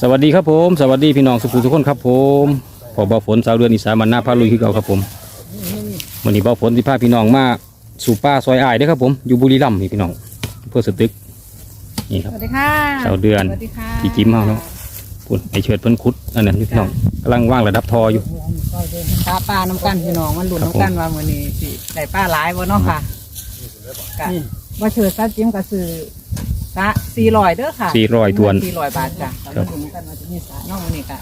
สวัสดีครับผม สวัสดีพี่น้องสุขุมทุกคนครับผมพอบ่าวฝนสาวเดือนอีสานมันหน้าพาลุยคือเก่าครับผมวันนี้บ่าวฝนที่พาพี่น้องมาสู่ป่าซอยอ้ายเด้อครับผมอยู่บุรีรัมย์นี่พี่น้องเพื่อสตึกนี่ครับสวัสดีค่ะสาวเดือนสวัสดีค่ะพี่จิ้มเฮาเนาะพุ่นไอเชิดเพิ่นคุดอันนั้นนี่พี่น้องกำลังว่างระดับทออยู่ปลาปลาน้ำกันพี่น้องมันหลุดครับผมน้ำกันว่ามื้อนี้สิได้ปลาหลายบ่เนาะค่ะกะว่าเชิดซาจิ้มก็คือ สะ400เด้อค่ะ400ทวน400บาทจ้ะครับก็มาดูกันว่าจะมีสะน้องมื้อนี้ก็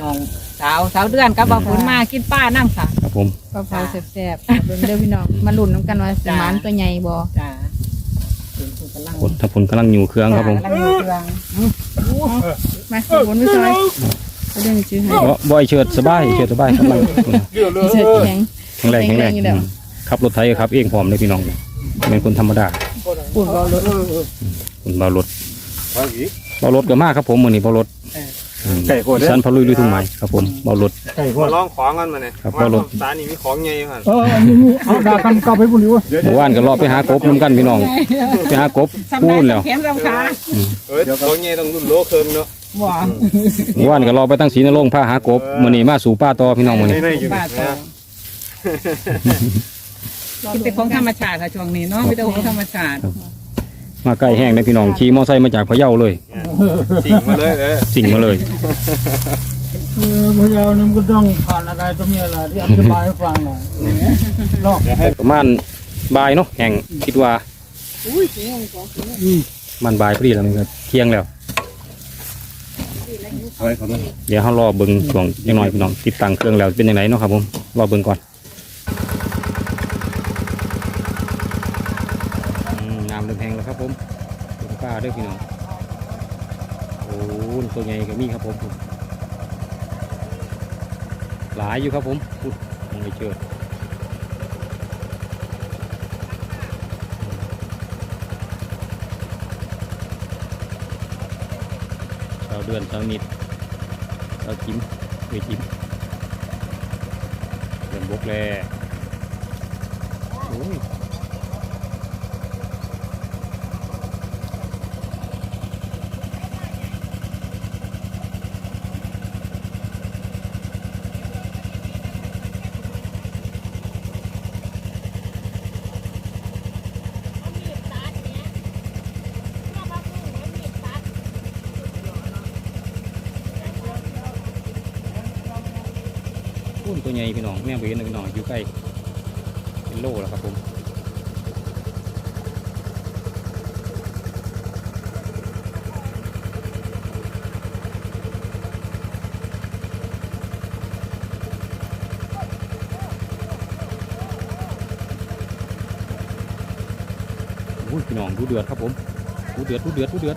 น้องสาวสาวเดือนกับบ่าวฝนมากินปลาน้ำค่ะครับผมปลาเผาแซ่บๆเบิ่งเด้อพี่น้องมาลุ้นน้ำกันว่าสิจ้ามันตัวใหญ่บ่จ้าเป็นผู้กำลังผลถ้าผลกำลังอยู่เครื่องครับผมกำลังอยู่เครื่องมาบนไม่ซอยเอาเรื่องนี้ชื่อให้บ่บ่ไอเชิดสบายไอ้เชิดสบายกำลังเสร็จแข็งแข็งแรงแข็งแรงแข็งแรงอยู่แล้วอืมขับรถไทยครับเองพร้อมเลยพี่น้องเป็นคนธรรมดาปุ่นเบารถ คุณเบารถเบารถก็มากครับผมมื้อนี้เบารถไก่โคตรเด้อ สันพลุยลุยทุ่งไม้ครับผมเบารถ ไก่โคมาตรลองของกันมาเนี่ยครับว่าว่ารถสารนี่มีของไงอยู่หันเอออันนี้มีเอาดากันกลับไปบุรีวะเมื่อวานก็รอไปหากบนํกันพี่น้องไปหากบสำพูได้นแล้วแขนสำขาเอ้ยของไงต้องรุ่นโลเคิงเนาะบ่เมื่อวานก็รอไปตั้งศรีนรงค์พาหากบมื้อนี้มาสู่ป่าต่อพี่น้องมื้อนี้ในๆอยู่ปลาโตกินแต่ของธรรมชาติค่ะช่วงนี้เนาะมีแต่ของธรรมชาติ มาใกล้แห้งเลยพี่น้องขี่มอไซค์มาจากพะเยาเลยสิ่งมาเลยเออสิ่งมาเลยเออพะเยานี่มันก็ต้องผ่านอะไรต้องมีอะไรที่อธิบายให้ฟังหน่อยเนาะประมาณบ่ายเนาะแห้งคิดว่ามันบ่ายพอดีแล้วมันก็เที่ยงแล้วเดี๋ยวเขารอเบิ่งช่วงยังน้อยพี่น้องติดตั้งเครื่องแล้วเป็นยังไงเนาะครับผมรอเบิ่งก่อนอืมน้ำเริ่มแห้งแล้วครับผมเป็นป้าเด้วยพี่น้องโอ้ ตัวใหญ่ก็มีครับผมหลายอยู่ครับผมไม่เจอชาวเดือนชาวนิดเราจิ้มไปจิ้มเดินบกแลโอ้ย พุ่นตัวใหญ่พี่น้องแม่ไปเห็นเลยพี่น้องอยู่ใกล้เป็นโลแล้วครับผมพี่น้องดูเดือดครับผมดูเดือดดูเดือดดูเดือด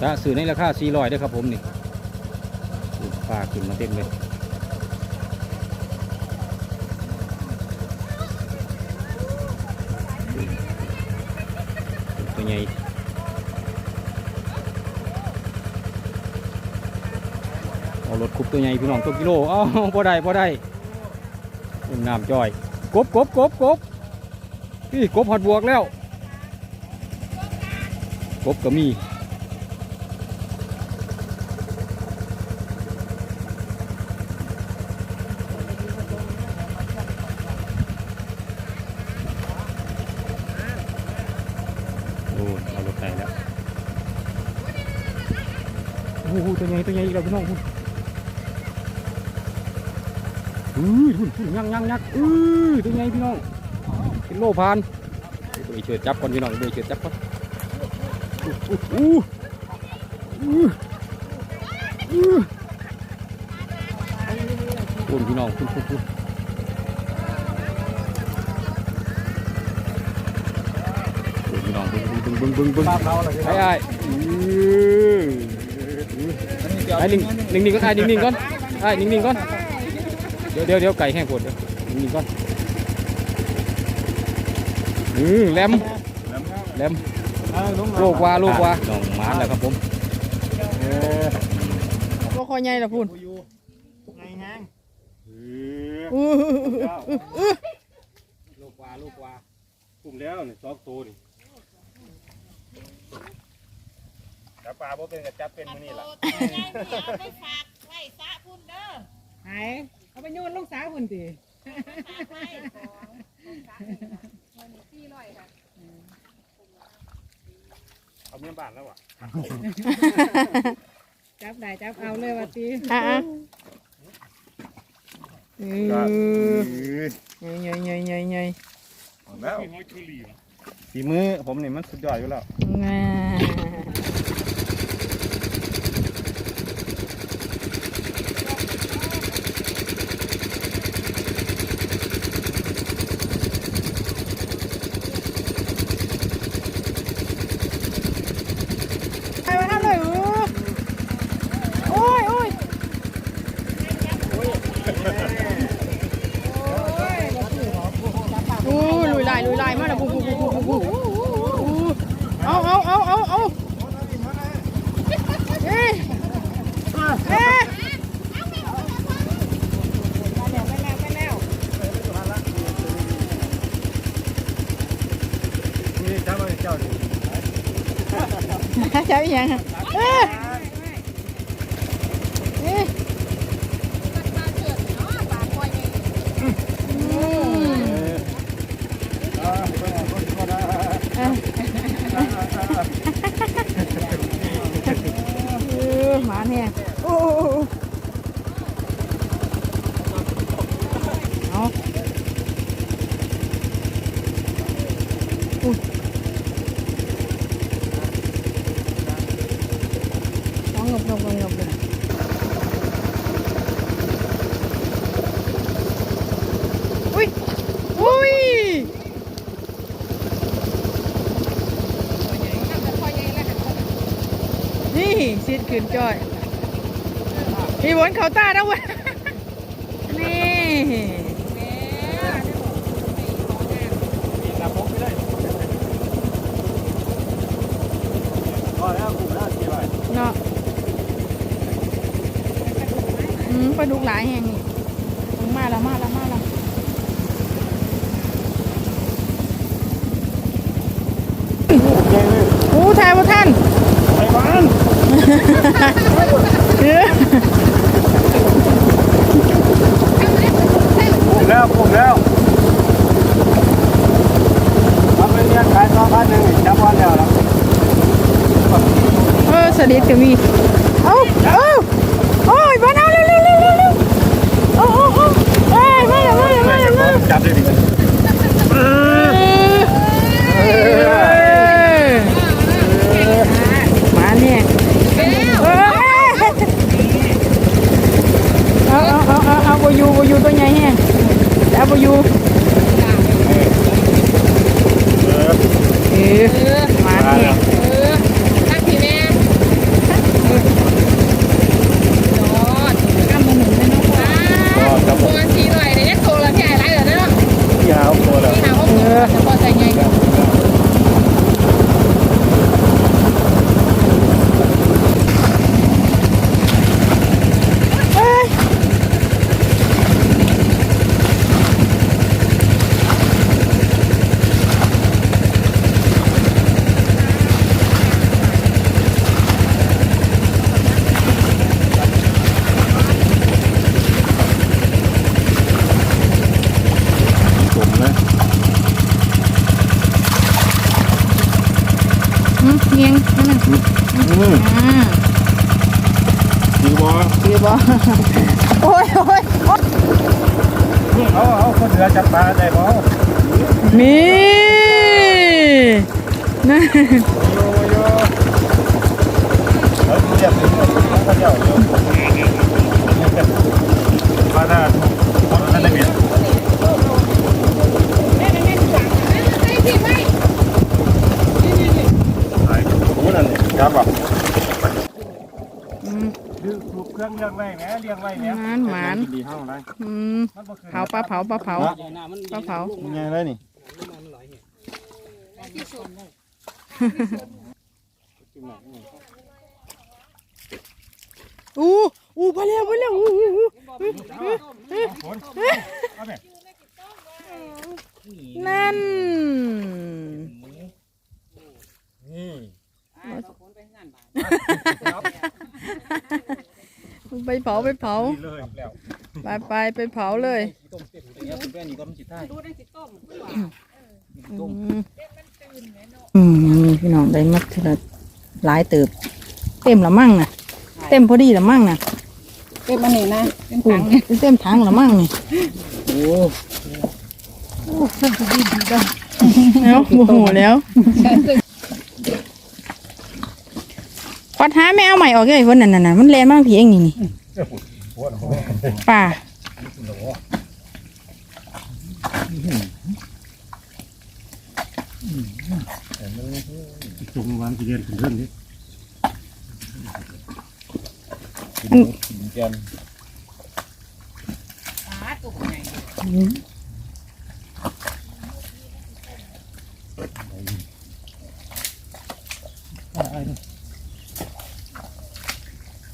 สะสื่อในราคา400ด้วยครับผมนี่ ปลาขึ้นมาเต็มเลยตัวใหญ่เอารถคุบตัวใหญ่พี่น้องตัวกิโลอ้าพอได้พอได้นน้ำจอยกบกบกบกบพี่กบหอดบวกแล้ว กบก็มี โอ้ยเอารถไถแล้ว โอ้โหตัวใหญ่ตัวใหญ่อีกแล้วพี่น้องอือหุ่นหุ่นยักยักยักอือตัวใหญ่พี่น้องเป็นโลพานเดี๋ยเชิดจับก่อนพี่น้องเดี๋ยเชิดจับก่อนอู้อู้อู้อู้อู้คุณพี่น้องคุณคุณคุณคุณพี่น้องบึ้งบึ้งบึ้งบึ้งบึ้งปลาเผาอะไรไอ้ไอ้ ไอ้นิ่งนิ่งนิ่งก่อนไอ้นิ่งนิ่งก่อนไอ้นิ่งนิ่งก่อนเดี๋ยวเดี๋ยวเดี๋ยวไก่แห้งปวดเดี๋ยวนิ่งนิ่งก่อนอือแหลมแหลมโลกว่าโลกว่าน้องหมาแล้วครับผมเอออใหญ่ละพุ่นไงแห้งอู้ลูกว่าลูกว่าปุ่มแล้วนี่สองตัวนี่ แต่ปลาบ่เป็นกับจับเป็นมื้อนี้ล่ะไหนเอาไปโยนลูกสาวคุณติเอาเมียบ้านแล้วอะจับได้จับเอาเลยว่าติอะอะเออใหญ่ใหญ่ใหญ่ใหญ่แล้วฝีมือผมนี่มันสุดยอดอยู่แล้ว งาไปมาทำเลยโอ้ยโอ้ยโอ้ยลุยลายลุยลายมาแล้วปุ๊บปุ๊บปุ๊บปุ๊บปุ๊บ เอาเอาเอาเอาเอาเอ๊ะเอ๊ะนี่จับมาเจ้าดิใช่ยังเอ๊ะเอ๊ะอืมเออ หมาเนี่ยโอ้เอาอุ๊ยเอางบงบงบงบเลยอุ้ยอุ้ย นี่สิดขืนจ้อย มีบนเขาตาแล้วเวะนี่พอแล้วกูได้กี่ใบเนาะอืมปลาดุกหลายแห่งนี่มาล้วมาล้วมาล้วโอ้แทายว่าท่าน ไปบ้าน เออ ผม แล้วผมแล้วทำเป็นเรียนขายสองพันหนึ่งจับวันแล้วแล้วเออสลิดก็มีเอาเอาโอ้ยบ้านเอาเร็วเร็วเร็วเร็วเร็วโอ้โอ้โอ้เอ้ยมาแล้วมาแล้วมาแล้วมาแล้วจับเลยดิ เออมาเนี่ยเออเอาเอาเอาเอาเอา บอยู่บอยู่ตัวใหญ่แฮงเอาบอยู่เออมาเนี่ย นักทีแม่โดด กำมือหนึ่งเลยเนาะ ว้าวตัวสีหน่อยเนี่ยโตแล้วพี่ไอ้ไรเหรอเนาะ ยาวตัวแล้ว พี่หาห้องตัวจะพอใจไง เอ้ยอืมเงียงนั่นน่ะ อืม อ่า ดีบ่ ดีบ่โอ้ยโอ้ยโอ้ย เอาเอาคนเหลือจับปลาได้บ่ มีนะ โยโย่เฮ้ยเจ็บถึงเขาเจ้าอยู่มาถ้าคนนั้นได้เมียให้พี่ไม่ไอ้กูนั่นนี่ครับบ่อืมดื้อถูกเครื่องเลี้ยงไว้แหมเลี้ยงไว้แหมหมานหมานดีห้อืมเผาปลาเผาปลาเผาปลาเผาไงได้นี่ อู้อู้ไปแล้วไปแล้วอู้หูหูนั่นไปเผาไปเผาไปไปไปเผาเลยอืม อืมพี่น้องได้มัดทีละหลายเติบ เต็มละมั่งนะเต็มพอดีละมั่งนะเก็บมานี่นะเป็นโอ้ถังยเต็มถังละมั่งนี่แล้วโมโหแล้วควัดหาไม่เอาใหม่ออกเลยวันนั้นน่ะมันแรงมากพี่เองนี่นี่ป่า จุงวันกี่เดือนถึงเรื่องนี้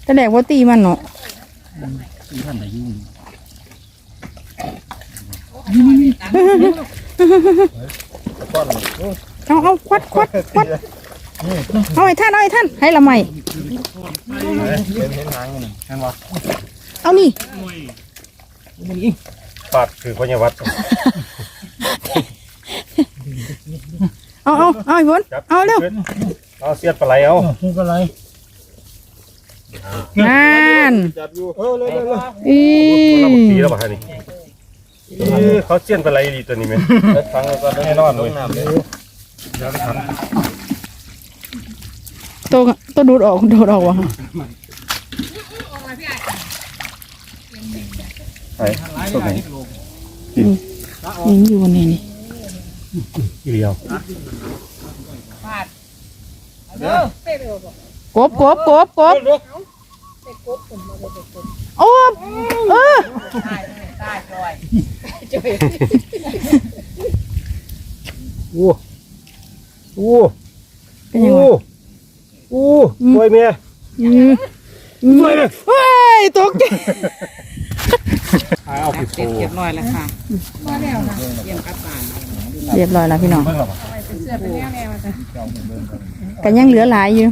แต่แดกว่าตีมันเนาะท่านไหนยุ่งเอาเอาควัดควัดควัด เอาไอ้ท่านเอาไอ้ท่านให้ละไม่เห็นเห็นหางนี่เห็นวะเอานี่ปากคือพญาวัดเอาเอาเอาไอ้บนเอาเร็วเอาเสียดปลาไหลเอานี่ก็ไรนั่นจับอยู่เออเลยเลยเลยอีเราบอกตีแล้วป่ะนี่เขาเสียนปลาไหลดีตัวนี้ไหมฟังแล้วก็แน่นอนเลยเดี๋ยวท ตัวตัวดูดออกดูดออกวะำไปตัวไหนนี่อยู่บนนี้นี่อีเดียวเด้อกบกบกบกบโอ้เออได้ได้จอยอู้อู้เป็นยังไง อู้อู้กล้วยเมียอืมเฮ้ยตกใจเอาผิดเสร็จเรียบร้อยแล้วค่ะเยี่ยมกลับบ้านเรียบร้อยแล้วพี่น้องเสื้อเป็นแนวแนวจ้ะก็ยังเหลือหลายอยู่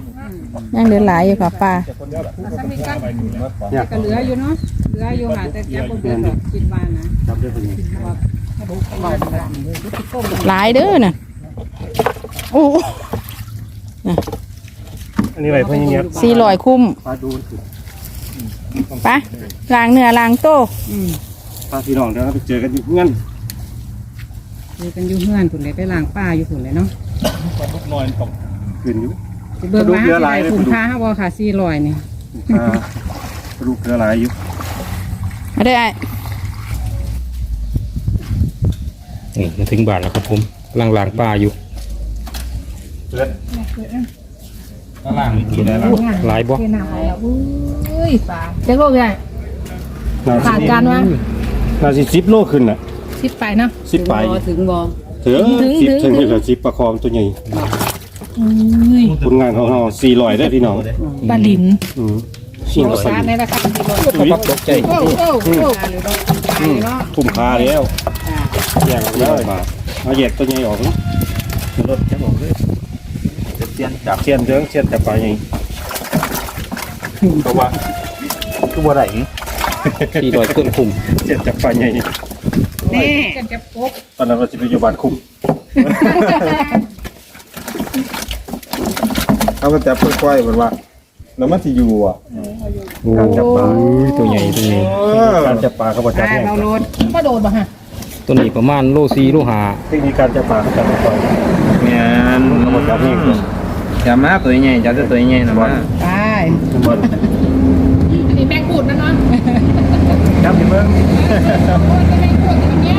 ยังเหลือหลายอยู่ค่ะป้าถ้ามีกันก็เหลืออยู่เนาะเหลืออยู่ค่ะแต่แกบ่เกินหรอกคิดว่านะจับได้พอดีหลายเด้อน่ะโอ้ อันนี้อะไรพญาเนียสี่ร้อยคุ้มปลาดูไปล้างเนื้อล้างโต้ปลาพี่น้องเดี๋ยวเราไปเจอกันอยู่งั้นมีกันอยู่เฮือนผุนเลยไปล้างป้าอยู่ผุนเลยเนาะปลาลูกน้อยตกขึ้นอยู่สิเบิ่งมาปลาดุกเยอะหลายเลย คุ้มค่าเฮาบ่ค่ะ400นี่ปลาปลาลูกเกลือหลายอยู่มาได้ไอ้นี่มาถึงบ้านแล้วครับผมกำลังล้างปลาอยู่เลือด ข้างล่างมีอะไรล่ะหลายบ่เป็นหนาวแล้วอุ้ยปลาเจ๊กโลกใหญ่ขาดการวะนาสิสิบโลขึ้นน่ะสิบไปเนาะ สิบไปถึงบ่ถึงถึงสิบถึถึงงกับสิบประคองตัวใหญ่อุ้ยผลงานของเราสี่ร้อยได้พี่น้องปลาลินอืมสี่ร้อยซาในราคา400อุ้ยตกใจโอ้โอ้โอ้อืมคุ้มค่าแล้วแยกออกเลยเอาแยกตัวใหญ่ออกนะรถจะบอกเลยเสียนจับเสียนเรื่องเสียนจับปลาใหญ่เพราะว่าคือบ่ได้สี่ร้อยต้นคุ้มเสียนจับปลาใหญ่นี่กันจะปกตอนนั้นเราจะไปอยู่บ้านคุ้มเขาก็จับค่อยๆเหมือนว่าแล้วมันจะอยู่อะโอ้ยตัวใหญ่ตัวใหญ่การจับปลาเขาบอกจับป้าเนี่ยเราโลดก็โดดป่ะฮะตัวนี้ประมาณโลสี่โลห้าเทคนิคการจับปลาเขาจับค่อยแม่นๆเขาบอกจับนี่คื อจับมาตัวใหญ่จับแต่ตัวใหญ่นะมาไปบอลอันนี้แมงกูดนะเนาะจับที่เบิ้งโอ้ยจะแมงกูดอย่างเงี้ย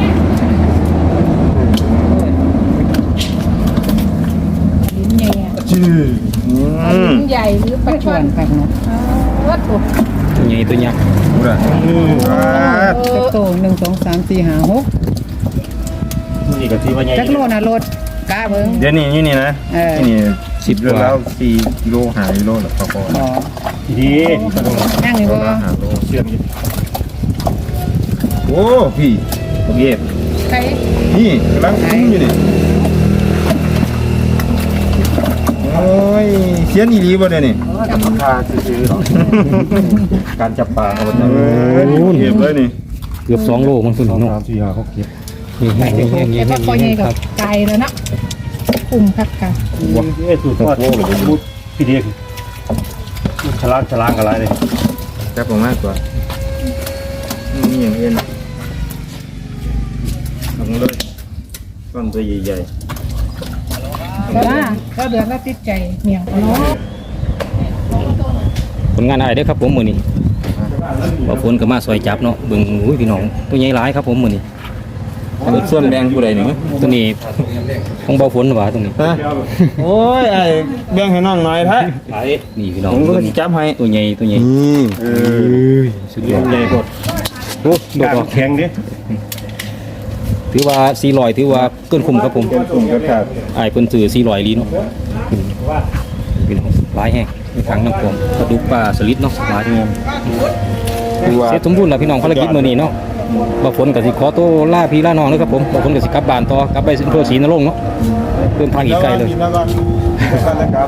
ลิ้นใหญ่อะชื่อปลาลิ้นใหญ่หรือปลาชช่อวนนกันเนาะวัดถูกตัวใหญ่ตัวยักษ์จักโตหนึ่งสองสามสี่ห้าหกนี่ก็ที่ว่าใหญ่จักโลนะรถ กะเบิ่งเดี๋ยวนี้อยู่นี่นะเออ ที่นี่สิบกเรื่องว่าแล้วสี่กิโลหากิโลหรอพ่ออ๋อดีนั่งอยู่บ่เสียนโอ้พี่โอเคใครนี่กำลังคุ้มอยู่นี่โอ้ยเสียนอีหลีบ่เนี่ยนี่ราคาซื้อๆหรอการจับปลาเขาเอ้ยเก็บเลยนี่เกือบสองโลมันสุดสองเนาะสามสี่ห้าหกเจ็ด นี่แห้งแห้งแห้งแต่แห้ว่างพอใหญ่คกัรับบไก่แล้วเนาะคุ้มคักค่ะว้าเอ้สูตรทอดพูดพี่เดียฉลาดฉลาดอะไรเลยจับผมมากกว่านี่อย่างเย็นลงเลยก้อนตัวใหญ่แต่ว่าก็เดือนละติดใจเมียงเนาะผลงานอะไรเด้อครับผมมื้อนี้บ่ฝนก็มาซอยจับเนาะเบิ่งอุ้ยพี่น้องตัวใหญ่หลายครับผมมื้อนี้ ๆเป็นส่วนแบ่งผู้ใดนี่ตัวนี้ของเบาฝนหว่าตรงนี้ฮะโอ้ยไอ้แบ่งให้น้องหน่อยแท้ไหลนี่พี่น้องผมก็ตัวสินี้จับให้ตัวใหญ่ตัวใหญ่นี่เออสุดยอดใหญ่กดโอ้ดอกกาออกแข็งดิถือว่า400ถือว่าเกินคุ้มครับผมเป็นกลุ่มกับขาดอ้ายเพิ่นซื้อ400ลีเนาะพี่น้องหลายแห้งในทางน้ำพวงปลาดุกปลาสลิดเนาะหลายคือว่าเสร็จสมบูรณ์แล้วพี่น้องภารกิจมื้อนี้เนาะ บ่ฝนก็สิขอตัวลาพี่ลาน้องเด้อครับผมบ่ฝนก็สิกลับบ้านต่อกลับไปอำเภอศรีนรงค์เนาะเดินทางอีกไกลเลยแล้วก็ครับ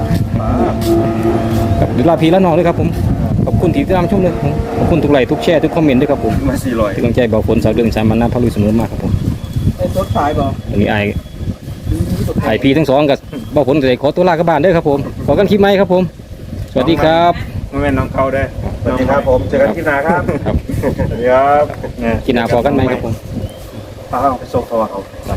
ครับเดี๋ยวลาพี่ลาน้องด้วยครับผมขอบคุณที่ติดตามชมเลยผมขอบคุณทุกไลค์ทุกแชร์ทุกคอมเมนต์ด้วยครับผมมาสี่ร้อยที่กำลังใจเบาฝนสาวเดือนสามมันน้ำพาลุยเสมอมากครับผมไอ้รถสายบ่วันนี้ไอไอพีทั้งสองกับเบาฝนก็เลยขอตัวลากลับบ้านเด้อครับผมขอกันคลิปไหมครับผม สวัสดีครับไม่เป็นน้องเขาได้ สวัสดีครับผมเจอกันที่นาครับครับสวัสดีครับ กินอาพอกันไหมครับผม ป้าไปส่งเขาเขา